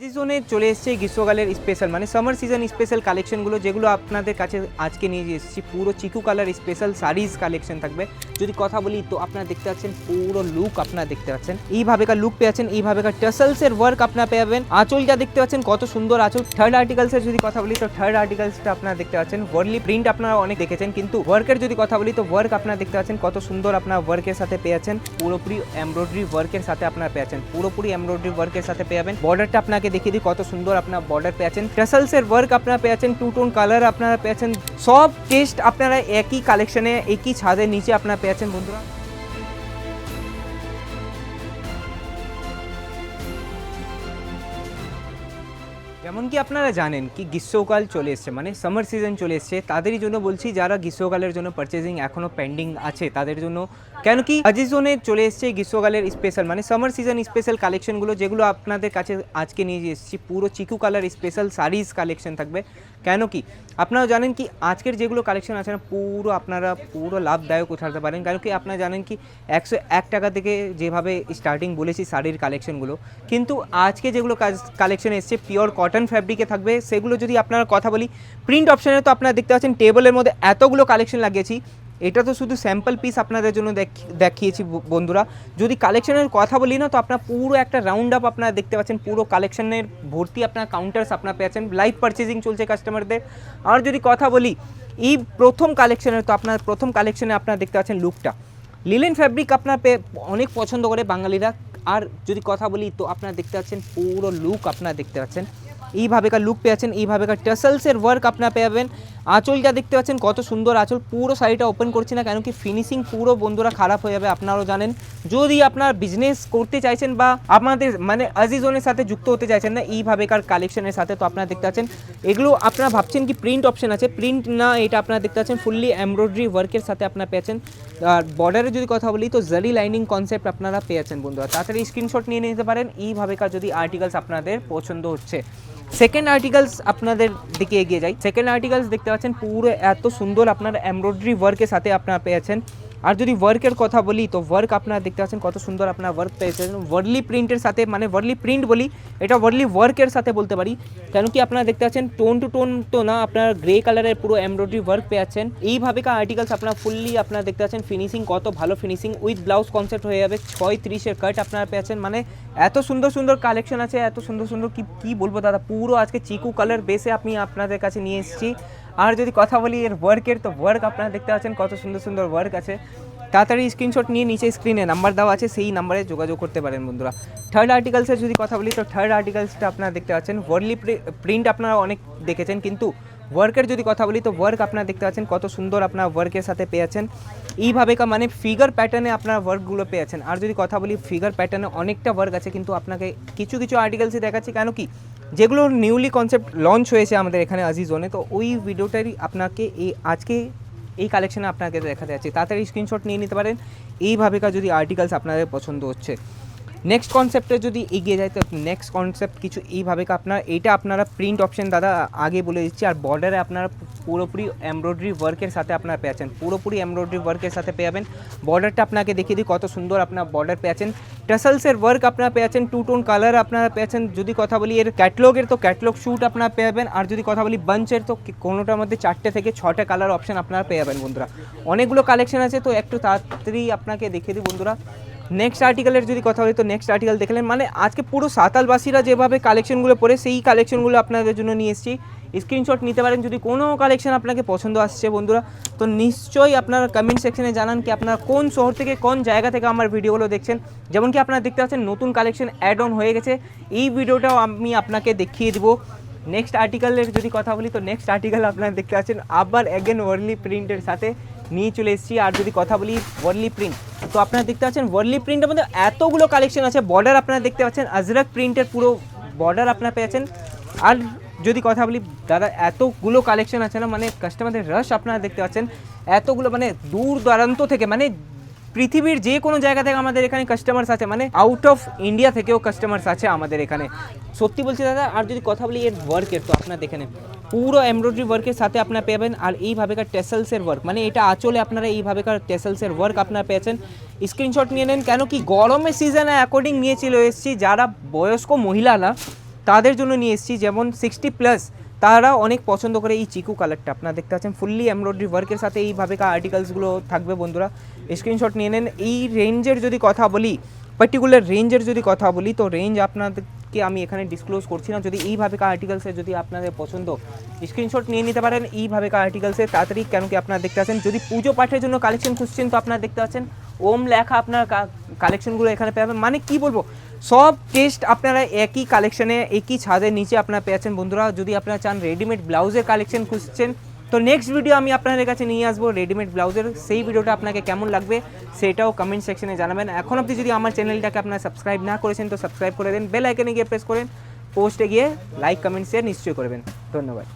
আজিজোনে চলে এসেছে গ্রীষ্মকালের স্পেশাল মানে সামার সিজন স্পেশাল কালেকশনগুলো যেগুলো আপনাদের কাছে আজকে নিয়ে এসেছি। পুরো চিকু কালার স্পেশাল শাড়িজ কালেকশন থাকবে। যদি কথা বলি তো আপনারা দেখতে পাচ্ছেন পুরো লুক আপনারা দেখতে পাচ্ছেন। এইভাবেকার লুক পেয়ে পেয়েছেন এইভাবেকার টাসেলসের ওয়ার্ক আপনারা পাবেন আঁচলটা দেখতে পাচ্ছেন কত সুন্দর আঁচল। থার্ড আর্টিকেলসের যদি কথা বলি তো থার্ড আর্টিকেলসটা আপনারা দেখতে পাচ্ছেন। ওয়ার্লি প্রিন্ট আপনারা অনেক দেখেছেন, কিন্তু ওয়ার্কের যদি কথা বলি তো ওয়ার্ক আপনারা দেখতে পাচ্ছেন কত সুন্দর আপনার ওয়ার্কের সাথে পেয়েছেন পুরোপুরি এমব্রয়ডারি ওয়ার্কের সাথে আপনারা পেয়েছেন পুরোপুরি এমব্রয়ডারি ওয়ার্কের সাথে পেয়ে যাবেন। বর্ডারটা আপনাকে দেখিয়ে দিই কত সুন্দর আপনার বর্ডার পেয়েছেন টাসেলসের ওয়ার্ক আপনারা পেয়েছেন টু টোন কালার আপনারা পেয়েছেন সব টেস্ট আপনারা একই কালেকশনে একই ছাদের নিচে আপনারা পেয়েছেন বন্ধুরা। যেমন কি আপনারা জানেন কি গ্রীষ্মকাল চলে এসছে মানে সামার সিজন চলে এসছে, তাদেরই জন্য বলছি, যারা গ্রীষ্মকালের জন্য পারচেজিং এখনও পেন্ডিং আছে, তাদের জন্য কেন কি আজিজোনে চলে এসছে গ্রীষ্মকালের স্পেশাল মানে সামার সিজন স্পেশাল কালেকশনগুলো যেগুলো আপনাদের কাছে আজকে নিয়ে এসেছি। পুরো চিকু কালার স্পেশাল শাড়িজ কালেকশন থাকবে। কেন কি? আপনারা জানেন কি, আজকের যেগুলো কালেকশন আছে না, পুরো আপনারা পুরো লাভদায়ক উঠাতে পারেন। কারণ কি, আপনারা জানেন কি, একশো এক টাকা থেকে যেভাবে স্টার্টিং বলেছি শাড়ির কালেকশনগুলো কিন্তু আজকে যেগুলো কালেকশন এসছে পিওর কটন ফ্যাব্রিকে থাকবে। সেগুলো যদি আপনারা কথা বলি প্রিন্ট অপশানে তো আপনারা দেখতে পাচ্ছেন টেবিলের মধ্যে এতগুলো কালেকশন লাগিয়েছি। এটা তো শুধু স্যাম্পল পিস আপনাদের জন্য দেখ- দেখিয়েছি বন্ধুরা। যদি কালেকশনের কথা বলি না, তো আপনার পুরো একটা রাউন্ড আপ আপনারা দেখতে পাচ্ছেন, পুরো কালেকশনের ভর্তি আপনার কাউন্টার্স আপনারা পেয়েছেন লাইভ পারচেজিং চলছে কাস্টমারদের আর যদি কথা বলি, এই প্রথম কালেকশনের তো আপনার প্রথম কালেকশনে আপনারা দেখতে পাচ্ছেন লুকটা লিলেন ফ্যাব্রিক আপনার অনেক পছন্দ করে বাঙালিরা। আর যদি কথা বলি, তো আপনারা দেখতে পাচ্ছেন পুরো লুক আপনারা দেখতে পাচ্ছেন। এইভাবেকার লুক পেয়েছেন এইভাবেকার টাসেলসের ওয়ার্ক আপনারা পাবেন আঁচলটা দেখতে পাচ্ছেন, কত সুন্দর আঁচল। পুরো শাড়িটা ওপেন করছি না কেন কি ফিনিশিং পুরো বন্ধুরা খারাপ হয়ে যাবে, আপনারাও জানেন। যদি আপনার বিজনেস করতে চাইছেন বা আপনাদের মানে আজিজনের সাথে যুক্ত হতে চাইছেন না এইভাবেকার কালেকশনের সাথে, তো আপনারা দেখতে পাচ্ছেন, এগুলো আপনারা ভাবছেন কি প্রিন্ট অপশন আছে? প্রিন্ট না, এটা আপনারা দেখতে পাচ্ছেন ফুললি এমব্রয়ডারি ওয়ার্কের সাথে আপনারা পেয়েছেন। আর বর্ডারে যদি কথা বলি, তো জারি লাইনিং কনসেপ্ট আপনারা পেয়েছেন বন্ধুরা। তাড়াতাড়ি স্ক্রিনশট নিয়ে নিতে পারেন এইভাবেকার যদি আর্টিকেলস আপনাদের পছন্দ হচ্ছে। সেকেন্ড আর্টিকেলস আপনাদের দিকে এগিয়ে যাই। সেকেন্ড আর্টিকেলস দেখতে পাচ্ছেন, পুরো এত সুন্দর আপনার এমব্রয়ডারি ওয়ার্কের সাথে আপনারা পেয়েছেন। আর যদি ওয়ার্কের কথা বলি, তো ওয়ার্ক আপনারা দেখতে পাচ্ছেন কত সুন্দর আপনার ওয়ার্ক পেয়েছেন ওয়ার্লি প্রিন্টের সাথে মানে ওয়ার্লি প্রিন্ট বলি, এটা ওয়ার্লি ওয়ার্কের সাথে বলতে পারি। কেন কি আপনারা দেখতে পাচ্ছেন টোন টু টোন তো না, আপনার গ্রে কালারের পুরো এমব্রয়ডারি ওয়ার্ক পেয়েছেন। এইভাবে কা আর্টিকেলস আপনারা ফুললি আপনারা দেখতে পাচ্ছেন ফিনিশিং কত ভালো ফিনিশিং উইথ ব্লাউজ কনসেপ্ট হয়ে যাবে ছয় তিরিশের কাট আপনারা পেয়েছেন। মানে এত সুন্দর সুন্দর কালেকশন আছে, এত সুন্দর সুন্দর কি কি বলব দাদা, পুরো আজকে চিকু কালার বেসে আমি আপনাদের কাছে নিয়ে এসেছি। আর যদি কথা বলি এর ওয়ার্কের তো ওয়ার্ক আপনারা দেখতে পাচ্ছেন কত সুন্দর সুন্দর ওয়ার্ক আছে। তাড়াতাড়ি স্ক্রিনশট নিয়ে নিচে স্ক্রিনে নাম্বার দেওয়া আছে, সেই নাম্বারে যোগাযোগ করতে পারেন বন্ধুরা। থার্ড আর্টিকেলসের যদি কথা বলি, তো থার্ড আর্টিকেলসটা আপনারা দেখতে পাচ্ছেন। ওয়ার্লি প্রিন্ট আপনারা অনেক দেখেছেন, কিন্তু ওয়ার্কের যদি কথা বলি, তো ওয়ার্ক আপনারা দেখতে পাচ্ছেন কত সুন্দর আপনার ওয়ার্কের সাথে পেয়েছেন। এইভাবে কা মানে ফিগার প্যাটার্নে আপনার ওয়ার্কগুলো পেয়েছেন। আর যদি কথা বলি ফিগার প্যাটার্নে অনেকটা ওয়ার্ক আছে, কিন্তু আপনাকে কিছু কিছু আর্টিকেলসই দেখাচ্ছি, কেন কি যেগুলো নিউলি কনসেপ্ট লঞ্চ হয়েছে আমাদের এখানে আজিজোনে তো ওই ভিডিওটারই আপনাকে এই, আজকে এই কালেকশানে আপনাকে দেখাতে যাচ্ছে। তাড়াতাড়ি স্ক্রিনশট নিয়ে নিতে পারেন। এইভাবেকার যদি আর্টিকেলস আপনাদের পছন্দ হচ্ছে। নেক্সট কনসেপ্টে যদি এগিয়ে যায়, তো নেক্সট কনসেপ্ট কিছু এইভাবেকা আপনার, এইটা আপনারা প্রিন্ট অপশন দাদা আগে বলে দিচ্ছি, আর বর্ডারে আপনারা পুরোপুরি এমব্রয়ডারি ওয়ার্কের সাথে আপনারা পেয়েছেন পুরোপুরি এমব্রয়ডারি ওয়ার্কের সাথে পেয়ে যাবেন। বর্ডারটা আপনাকে দেখিয়ে দিই, কত সুন্দর আপনার বর্ডার পেয়েছেন টাসেলসের ওয়ার্ক আপনারা পেয়েছেন টু টোন কালার আপনারা পেয়েছেন যদি কথা বলি এর ক্যাটলগের তো ক্যাটলগ শ্যুট আপনারা পেয়ে যাবেন। আর যদি কথা বলি বাঞ্চের তো কোনোটার মধ্যে চারটে থেকে ছটা কালার অপশন আপনারা পেয়ে যাবেন বন্ধুরা। অনেকগুলো কালেকশন আছে, তো একটু তাড়াতাড়ি আপনাকে দেখিয়ে দিই বন্ধুরা। নেক্সট আর্টিকেলের যদি কথা বলি, তো নেক্সট আর্টিকেল দেখলেন। মানে আজকে পুরো সাঁতালবাসীরা যেভাবে কালেকশনগুলো পড়ে, সেই কালেকশনগুলো আপনাদের জন্য নিয়ে এসেছি। স্ক্রিনশট নিতে পারেন। যদি কোনো কালেকশন আপনাকে পছন্দ আসছে, বন্ধুরা, তো নিশ্চয়ই আপনারা কমেন্ট সেকশনে জানান কি আপনারা কোন শহর থেকে, কোন জায়গা থেকে আমার ভিডিওগুলো দেখছেন। যেমন কি আপনারা দেখতে পাচ্ছেন, নতুন কালেকশন অ্যাড অন হয়ে গেছে। এই ভিডিওটাও আমি আপনাকে দেখিয়ে দিব। নেক্সট আর্টিকেলের যদি কথা বলি, তো নেক্সট আর্টিকেল আপনারা দেখতে পাচ্ছেন, আবার অ্যাগেন ওয়ার্লি প্রিন্টের সাথে নিয়ে চলে এসেছি। আর যদি কথা বলি ওয়ার্লি প্রিন্ট তো আপনারা দেখতে পাচ্ছেন ওয়ার্লি প্রিন্টের মধ্যে এতগুলো কালেকশন আছে বর্ডার আপনারা দেখতে পাচ্ছেন আজরাক প্রিন্টের পুরো বর্ডার আপনারা পেয়েছেন আর যদি কথা বলি, দাদা, এতগুলো কালেকশন আছে না মানে কাস্টমারদের রাশ আপনারা দেখতে পাচ্ছেন, এতগুলো মানে দূর দূরান্ত থেকে মানে পৃথিবীর যে কোনো জায়গা থেকে আমাদের এখানে কাস্টমার্স আছে মানে আউট অফ ইন্ডিয়া থেকেও কাস্টমার্স আছে আমাদের এখানে। সত্যি বলছি দাদা, আর যদি কথা বলি এর ওয়ার্কের তো আপনারা দেখে নেন। পুরো এমব্রয়ডারি ওয়ার্কের সাথে আপনারা পেবেন আর এইভাবেকার টেসেলসের ওয়ার্ক মানে এটা আঁচলে আপনারা এইভাবেকার টেসেলসের ওয়ার্ক আপনারা পেয়েছেন স্ক্রিনশট নিয়ে নেন, কেন কি গরমের সিজনে অ্যাকর্ডিং নিয়ে এসছি, যারা বয়স্ক মহিলারা তাদের জন্য নিয়ে এসেছি, যেমন সিক্সটি প্লাস তারা অনেক পছন্দ করে এই চিকু কালারটা আপনারা দেখতে পাচ্ছেন ফুললি এমব্রয়ডারি ওয়ার্কের সাথে এইভাবে আর্টিকেলসগুলো থাকবে বন্ধুরা। স্ক্রিনশট নিয়ে নেন। এই রেঞ্জের যদি কথা বলি পার্টিকুলার রেঞ্জের যদি কথা বলি, তো রেঞ্জ আপনাদেরকে আমি এখানে ডিসক্লোজ করছি না। যদি এইভাবে কা আর্টিকেলসের যদি আপনাদের পছন্দ স্ক্রিনশট নিয়ে নিতে পারেন। এইভাবে কা আর্টিকেলসের তাড়াতাড়ি কেন কি আপনারা দেখতে পাচ্ছেন, যদি পুজো পাঠের জন্য কালেকশন খুঁজছেন, তো আপনারা দেখতে পাচ্ছেন ওম লেখা আপনার কালেকশনগুলো এখানে পাবেন মানে কি বলব, সব টেস্ট আপনারা একই কালেকশনে একই ছাদের নিচে আপনারা পেয়েছেন বন্ধুরা, যদি আপনারা চান রেডিমেড ব্লাউজের কালেকশন খুঁজছেন, তো নেক্সট ভিডিও আমি আপনাদের কাছে নিয়ে আসব রেডিমেড ব্লাউজের সেই ভিডিওটা আপনাকে কেমন লাগবে, সেটাও কমেন্ট সেকশনে জানাবেন। এখন অবধি যদি আমার চ্যানেলটাকে আপনারা সাবস্ক্রাইব না করেছেন, তো সাবস্ক্রাইব করে দেন। বেল আইকনে গিয়ে প্রেস করেন পোস্টে গিয়ে লাইক কমেন্ট শেয়ার নিশ্চয়ই করবেন ধন্যবাদ।